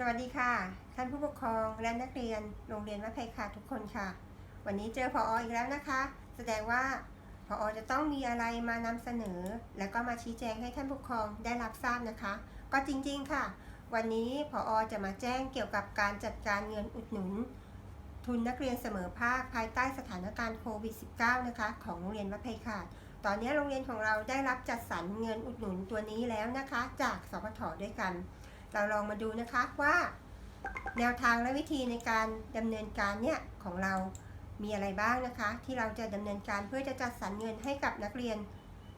สวัสดีค่ะ ท่านผู้ปกครองและนักเรียนโรงเรียนวัดไผ่ขาดทุกคนค่ะ วันนี้เจอพออีกแล้วนะคะ แสดงว่าพอจะต้องมีอะไรมานำเสนอ แล้วก็มาชี้แจงให้ท่านผู้ปกครองได้รับทราบนะคะ ก็จริงๆค่ะ วันนี้พอจะมาแจ้งเกี่ยวกับการจัดการเงินอุดหนุน ทุนนักเรียนเสมอภาคภายใต้สถานการณ์โควิด -19 นะคะ ของโรงเรียนวัดไผ่ขาดตอนนี้โรงเรียนของเราได้รับจัดสรรเงินอุดหนุนตัวนี้แล้วนะคะ จากสพทด้วยกัน เราลองมาดูนะคะว่า แนวทางและวิธีในการดำเนินการเนี่ยของเรามีอะไรบ้างนะคะ ที่เราจะดำเนินการเพื่อจะจัดสรรเงินให้กับนักเรียน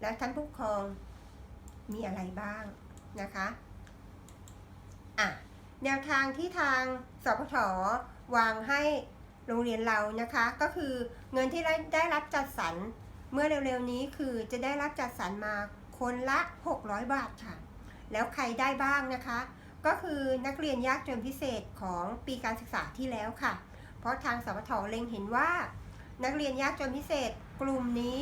และท่านผู้ปกครองมีอะไรบ้างนะคะอะแนวทางที่ทางสพทวางให้โรงเรียนเรานะคะ ก็คือเงินที่ได้รับจัดสรรเมื่อเร็วๆนี้คือจะได้รับจัดสรรมาคนละ 600 บาทค่ะ แล้วใครได้บ้างนะคะ ก็คือนักเรียนยากจนพิเศษของปีการศึกษาที่แล้วค่ะ เพราะทางสพทเล็งเห็นว่า นักเรียนยากจนพิเศษกลุ่มนี้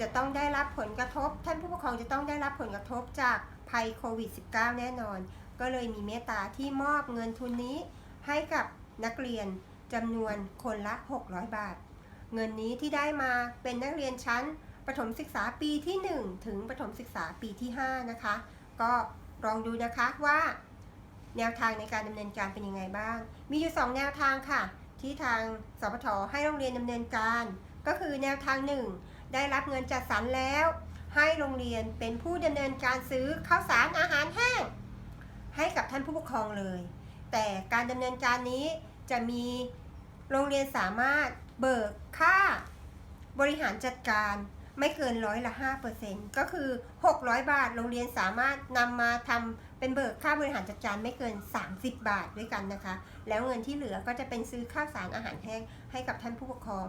จะต้องได้รับผลกระทบ ท่านผู้ปกครองจะต้องได้รับผลกระทบจากภัยโควิด -19 แน่นอน ก็เลยมีเมตตาที่มอบเงินทุนนี้ให้กับนักเรียนจำนวนคนละ 600 บาท เงินนี้ที่ได้มาเป็นนักเรียนชั้นประถมศึกษาปีที่ 1 ถึงประถมศึกษาปีที่ 5 นะคะ ก็ลองดูนะคะว่า แนวทางในการดำเนินการเป็นยังไงบ้าง มีอยู่ 2 แนวทางค่ะ ที่ทางสพทให้โรงเรียนดำเนินการ ก็คือแนวทางหนึ่งได้รับเงินจัดสรรแล้ว ให้โรงเรียนเป็นผู้ดำเนินการซื้อข้าวสารอาหารแห้งให้กับท่านผู้ปกครองเลย แต่การดำเนินการนี้จะมีโรงเรียนสามารถเบิกค่าบริหารจัดการไม่เกินร้อยละ5%ก็คือ 600 บาท โรงเรียนสามารถนำมาทำ เป็นเบิกค่าบริหารจัดการไม่เกิน 30 บาทด้วยกันนะคะ แล้วเงินที่เหลือก็จะเป็นซื้อข้าวสารอาหารแห้งให้กับท่านผู้ปกครอง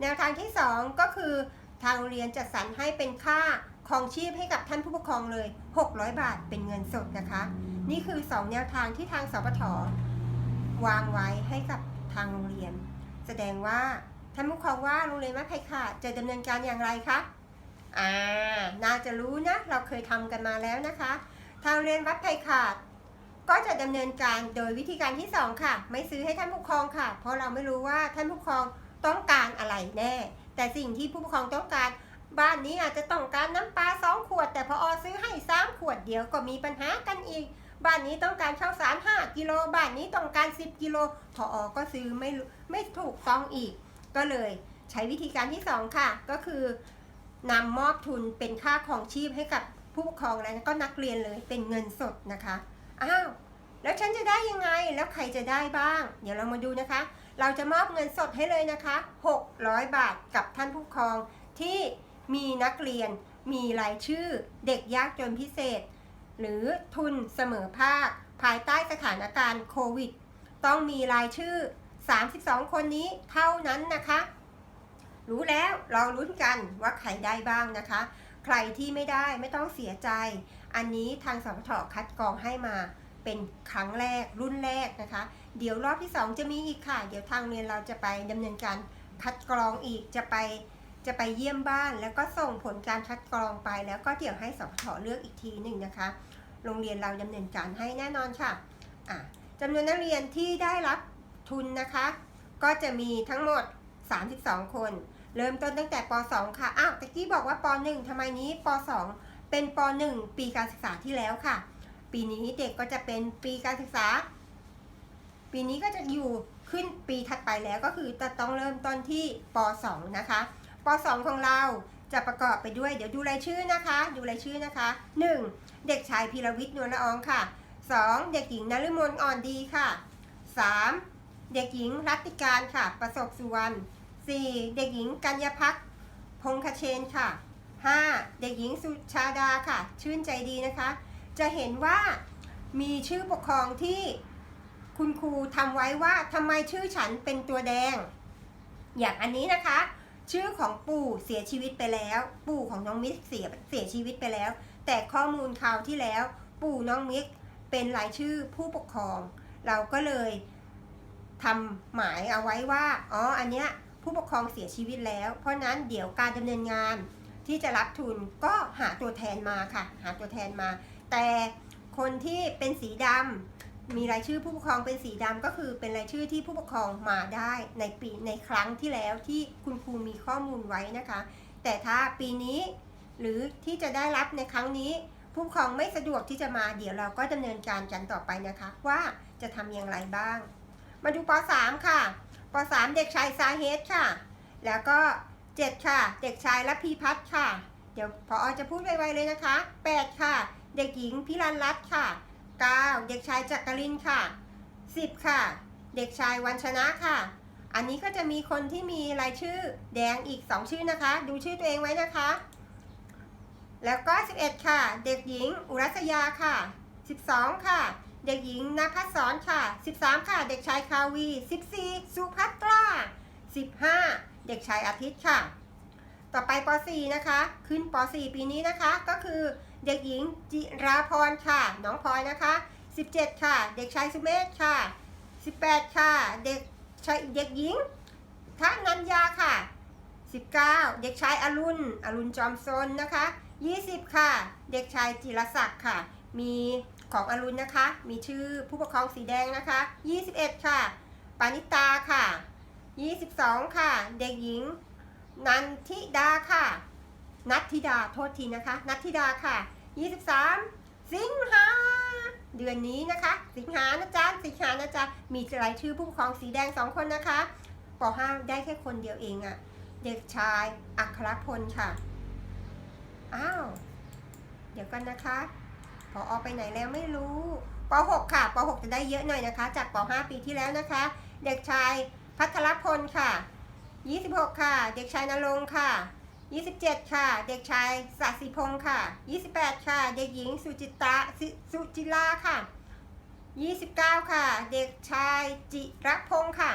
แนวทางที่ 2 ก็คือทางโรงเรียนจัดสรรให้เป็นค่าของชีพให้กับท่านผู้ปกครองเลย 600 บาทเป็นเงินสดนะคะ นี่คือ 2 แนวทางที่ทางสปทวางไว้ให้กับทางโรงเรียน แสดงว่าท่านผู้ปกครองว่าโรงเรียนวัดไผ่ขาดจะดำเนินการอย่างไรคะอ่าน่าจะรู้นะ เราเคยทำกันมาแล้วนะคะ ทางเรียนวัดไผ่ขาด ก็จะดำเนินการโดยวิธีการที่ 2 ค่ะ ไม่ซื้อให้ท่านผู้ปกครองค่ะ เพราะเราไม่รู้ว่าท่านผู้ปกครองต้องการอะไรแน่ แต่สิ่งที่ผู้ปกครองต้องการ บ้านนี้อาจจะต้องการน้ำปลาสองขวด แต่พออซื้อให้สามขวดเดียวก็มีปัญหากันอีก บ้านนี้ต้องการข้าวสาร5กิโลบ้านนี้ต้องการ 10กิโลพออก็ซื้อไม่ไม่ถูกต้องอีก ก็เลยใช้วิธีการที่ 2 ค่ะ ก็คือนำมอบทุนเป็นค่าของชีพให้กับ ผู้ปกครองและก็นักเรียนเลยเป็นเงินสดนะคะอ้าวแล้วฉันจะได้ยังไงแล้วใครจะได้บ้าง เดี๋ยวเรามาดูนะคะ เราจะมอบเงินสดให้เลยนะคะ 600 บาทกับท่านผู้ปกครองที่มีนักเรียนมีรายชื่อเด็กยากจนพิเศษ หรือทุนเสมอภาค ภายใต้สถานการณ์โควิด ต้องมีรายชื่อ 32 คนนี้เท่านั้นนะคะ รู้แล้วลองลุ้นกันว่าใครได้บ้างนะคะ ใครที่ไม่ได้ไม่ต้องเสียใจ อันนี้ทางสพทคัดกรองให้มาเป็นครั้งแรกรุ่นแรกนะคะ เดี๋ยวรอบที่ 2 จะมีอีกค่ะ เดี๋ยวทางเรียนเราจะไปดำเนินการคัดกรองอีกจะไปจะไปเยี่ยมบ้าน แล้วก็ส่งผลการคัดกรองไป แล้วก็เดี๋ยวให้สพทเลือกอีกทีหนึ่งนะคะ โรงเรียนเราดำเนินการให้แน่นอนค่ะอะจำนวนนักเรียนที่ได้รับทุนนะคะ ก็จะมีทั้งหมด 32 คน เริ่มต้นตั้งแต่ป .2 ค่ะ อ้าวตะกี้บอกว่าป .1 ทำไมนี้ป .2 เป็นป .1 ปีการศึกษาที่แล้วค่ะ ปีนี้เด็กก็จะเป็นปีการศึกษา ปีนี้ก็จะอยู่ขึ้นปีถัดไปแล้วก็คือจะต้องเริ่มต้นที่ป .2 นะคะป .2 ของเราจะประกอบไปด้วยเดี๋ยวดูรายชื่อนะคะ ดูรายชื่อนะคะ 1. เด็กชายพีรวิทย์นวลละอองค่ะ 2. เด็กหญิงนฤมลอ่อนดีค่ะ 3. เด็กหญิงรัตติการค่ะ ประสบสุวรรณ 4. เด็กหญิงกัญญพักพงคเชนค่ะ 5. เด็กหญิงสุชาดาค่ะ ชื่นใจดีนะคะ จะเห็นว่ามีชื่อปกครองที่คุณครูทำไว้ว่าทำไมชื่อฉันเป็นตัวแดง อย่างอันนี้นะคะ ชื่อของปู่เสียชีวิตไปแล้ว ปู่ของน้องมิกเสียเสียชีวิตไปแล้ว แต่ข้อมูลคราวที่แล้ว ปู่น้องมิกเป็นรายชื่อผู้ปกครอง เราก็เลยทำหมายเอาไว้ว่า อ๋อ อันเนี้ย ผู้ปกครองเสียชีวิตแล้ว เพราะนั้นเดี๋ยวการดำเนินงานที่จะรับทุนก็หาตัวแทนมาค่ะ หาตัวแทนมา แต่คนที่เป็นสีดำมีรายชื่อผู้ปกครองเป็นสีดำก็คือเป็นรายชื่อที่ผู้ปกครองมาได้ในปีในครั้งที่แล้วที่คุณครูมีข้อมูลไว้นะคะ แต่ถ้าปีนี้หรือที่จะได้รับในครั้งนี้ ผู้ปกครองไม่สะดวกที่จะมาเดี๋ยวเราก็ดำเนินการกันต่อไปนะคะ ว่าจะทำอย่างไรบ้าง มาดูป .3 ค่ะ ป .3 เด็กชายซาเฮดค่ะ แล้วก็ 7 ค่ะ เด็กชายละพีพัฒน์ค่ะ เดี๋ยวพออจะพูดไวๆเลยนะคะ 8 ค่ะ เด็กหญิงพิรันรัตน์ค่ะ 9 เด็กชายจักรินค่ะ 10 ค่ะ เด็กชายวันชนะค่ะ อันนี้ก็จะมีคนที่มีรายชื่อแดงอีก 2 ชื่อนะคะ ดูชื่อตัวเองไว้นะคะ แล้วก็ 11 ค่ะ เด็กหญิงอุรัสยาค่ะ 12 ค่ะ เด็กหญิงนภัสสรค่ะ 13 ค่ะ เด็กชายคาวี 14 สุภัตรา 15 เด็กชายอาทิตย์ค่ะ ต่อไปป .4 นะคะ ขึ้นป .4 ปีนี้นะคะ ก็คือเด็กหญิงจิราพรค่ะ น้องพลอยนะคะ 17 ค่ะ เด็กชายสุเมธค่ะ 18 ค่ะ เด็กชายเด็กหญิงทนัญญาค่ะ 19 เด็กชายอรุณ อรุณจอมซนนะคะ 20 ค่ะ เด็กชายจิรศักดิ์ค่ะ มี ของอรุณนะคะ มีชื่อผู้ปกครองสีแดงนะคะ 21 ค่ะ ปานิตาค่ะ 22 ค่ะ เด็กหญิง นันทิดาค่ะ นัทธิดาโทษทีนะคะ นัทธิดาค่ะ 23 สิงหาเดือนนี้นะคะ สิงหานะจ๊ะสิงหานะจ๊ะมีรายชื่อผู้ปกครองสีแดงสองคนนะคะป .5 ได้แค่คนเดียวเองอะเด็กชายอัครพลค่ะ อ้าว เดี๋ยวกันนะคะ พออไปไหนแล้วไม่รู้ป .6 ค่ะป .6 จะได้เยอะหน่อยนะคะ จากป .5 ปีที่แล้วนะคะ เด็กชายพัทรพลค่ะ 26 ค่ะ เด็กชายนรงค์ค่ะ 27 ค่ะ เด็กชายสัสิพงศ์ค่ะ 28 ค่ะ เด็กหญิงสุจิตาสุสุจิลาค่ะ 29 ค่ะ เด็กชายจิรพงศ์ค่ะ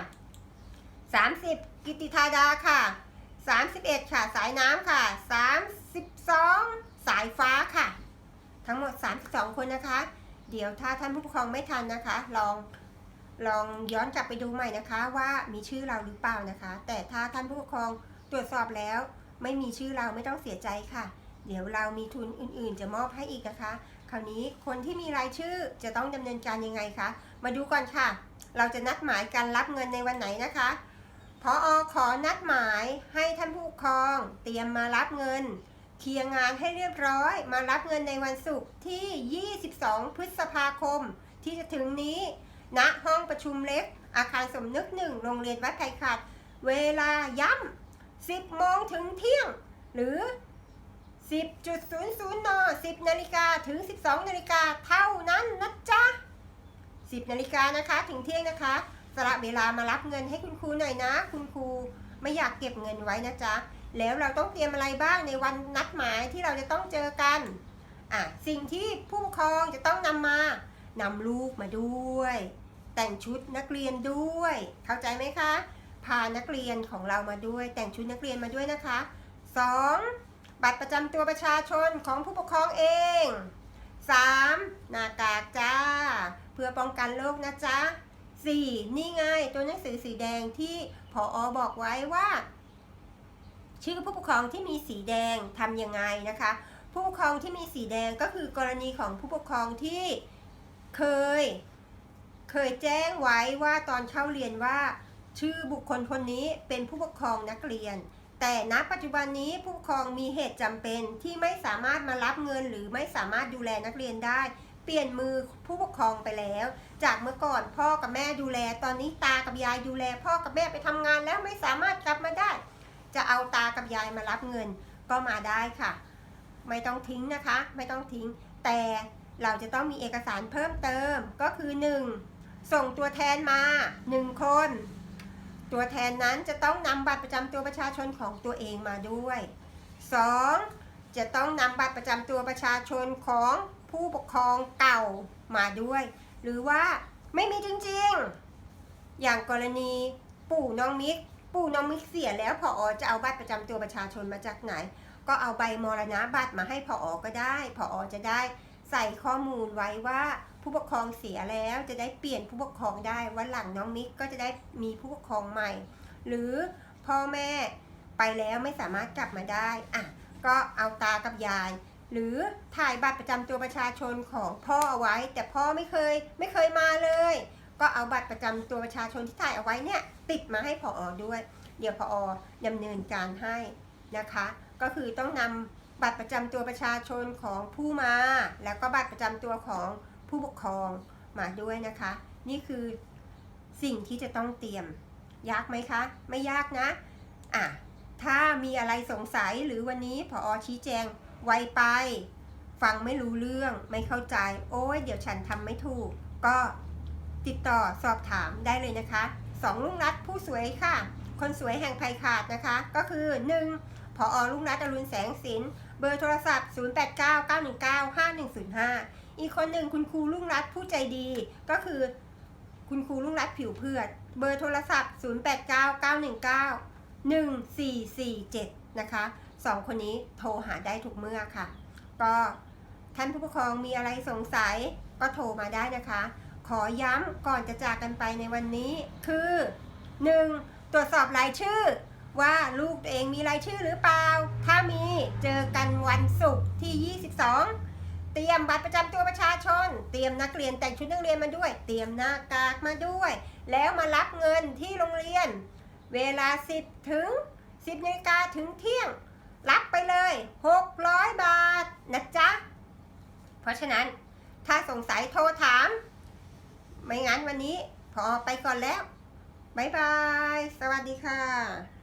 30 กิติธาดาค่ะ 31 ค่ะ สายน้ำค่ะ 32 สายฟ้าค่ะ ทั้งหมด 32 คนนะคะ เดี๋ยวถ้าท่านผู้ปกครองไม่ทันนะคะ ลองลองย้อนกลับไปดูใหม่นะคะ ว่ามีชื่อเราหรือเปล่านะคะ แต่ถ้าท่านผู้ปกครองตรวจสอบแล้ว ไม่มีชื่อเราไม่ต้องเสียใจค่ะ เดี๋ยวเรามีทุนอื่นๆ จะมอบให้อีกนะคะ คราวนี้คนที่มีรายชื่อจะต้องดำเนินการยังไงคะมาดูก่อนค่ะ เราจะนัดหมายการรับเงินในวันไหนนะคะพออขอนัดหมายให้ท่านผู้ปกครอง เตรียมมารับเงิน เคลียร์งานให้เรียบร้อย มารับเงินในวันศุกร์ที่ 22 พฤษภาคม ที่จะถึงนี้ณห้องประชุมเล็ก อาคารสมนึกหนึ่งโรงเรียนวัดไผ่ขัดเวลาย้ำ 10 โมงถึงเที่ยง หรือ 10.00 น 10 นาฬิกาถึง 12 นาฬิกาเท่านั้นนะจ๊ะ 10 นาฬิกานะคะ ถึงเที่ยงนะคะสละเวลามารับเงินให้คุณครูหน่อยนะ คุณครูไม่อยากเก็บเงินไว้นะจ๊ะ แล้วเราต้องเตรียมอะไรบ้างในวันนัดหมายที่เราจะต้องเจอกันอะสิ่งที่ผู้ปกครองจะต้องนำมานำลูกมาด้วย แต่งชุดนักเรียนด้วย เข้าใจไหมคะ พานักเรียนของเรามาด้วย แต่งชุดนักเรียนมาด้วยนะคะ 2. บัตรประจำตัวประชาชนของผู้ปกครองเอง 3. หน้ากากจ้า เพื่อป้องกันโรคนะจ๊ะ 4. นี่ไงตัวหนังสือสีแดงที่ผออบอกไว้ว่า ชื่อผู้ปกครองที่มีสีแดงทำยังไงนะคะ ผู้ปกครองที่มีสีแดงก็คือกรณีของผู้ปกครองที่เคย เคยแจ้งไว้ว่าตอนเข้าเรียนว่า ชื่อบุคคลคนนี้เป็นผู้ปกครองนักเรียน แต่ณปัจจุบันนี้ผู้ปกครองมีเหตุจำเป็นที่ไม่สามารถมารับเงินหรือไม่สามารถดูแลนักเรียนได้ เปลี่ยนมือผู้ปกครองไปแล้ว จากเมื่อก่อนพ่อกับแม่ดูแล ตอนนี้ตากับยายดูแล พ่อกับแม่ไปทำงานแล้วไม่สามารถกลับมาได้ จะเอาตากับยายมารับเงินก็มาได้ค่ะ ไม่ต้องทิ้งนะคะ ไม่ต้องทิ้ง แต่เราจะต้องมีเอกสารเพิ่มเติมก็คือ 1. ส่งตัวแทนมา 1 คน ตัวแทนนั้นจะต้องนำบัตรประจำตัวประชาชนของตัวเองมาด้วย 2. จะต้องนำบัตรประจำตัวประชาชนของผู้ปกครองเก่ามาด้วย หรือว่าไม่มีจริงๆ อย่างกรณีปู่น้องมิก ปู่น้องมิกเสียแล้วพออจะเอาบัตรประจำตัวประชาชนมาจากไหน ก็เอาใบมรณะบัตรมาให้พออก็ได้ พออจะได้ใส่ข้อมูลไว้ว่าผู้ปกครองเสียแล้วจะได้เปลี่ยนผู้ปกครองได้วันหลังน้องมิกก็จะได้มีผู้ปกครองใหม่ หรือพ่อแม่ไปแล้วไม่สามารถกลับมาได้อะก็เอาตากับยาย หรือถ่ายบัตรประจำตัวประชาชนของพ่อเอาไว้ แต่พ่อไม่เคยไม่เคยมาเลย ก็เอาบัตรประจำตัวประชาชนที่ถ่ายเอาไว้เนี่ยติดมาให้พออด้วย เดี๋ยวพออดำเนินการให้นะคะ ก็คือต้องนำบัตรประจำตัวประชาชนของผู้มา แล้วก็บัตรประจำตัวของผู้ปกครองมาด้วยนะคะ นี่คือสิ่งที่จะต้องเตรียม ยากไหมคะ ไม่ยากนะอะถ้ามีอะไรสงสัยหรือวันนี้พออชี้แจงไวไป ฟังไม่รู้เรื่องไม่เข้าใจ โอ้ยเดี๋ยวฉันทำไม่ถูก ก็ ติดต่อสอบถามได้เลยนะคะสองลุงรัตผู้สวยค่ะ คนสวยแห่งภัยขาดนะคะ ก็คือ 1. พออลุงรัตอรุณแสงสินเบอร์โทรศัพท์ 0899195105 อีกคนหนึ่งคุณครูลุงรัตผู้ใจดีก็คือ คุณครูลุงรัตผิวเพือดเบอร์โทรศัพท์ 0899191447 นะคะสองคนนี้โทรหาได้ทุกเมื่อค่ะ ก็ท่านผู้ปกครองมีอะไรสงสัยก็โทรมาได้นะคะ ขอย้ำก่อนจะจากกันไปในวันนี้ คือ 1. ตรวจสอบรายชื่อ ว่าลูกตัวเองมีรายชื่อหรือเปล่า ถ้ามีเจอกันวันศุกร์ที่ 22 เตรียมบัตรประจำตัวประชาชน เตรียมนักเรียนแต่งชุดนักเรียนมาด้วย เตรียมหน้ากากมาด้วย แล้วมารับเงินที่โรงเรียน เวลา 10 ถึง 10นาฬิกาถึงเที่ยง รับไปเลย 600 บาทนะจ๊ะ เพราะฉะนั้นถ้าสงสัยโทรถาม ไม่งั้นวันนี้พอไปก่อนแล้ว บ๊ายบาย สวัสดีค่ะ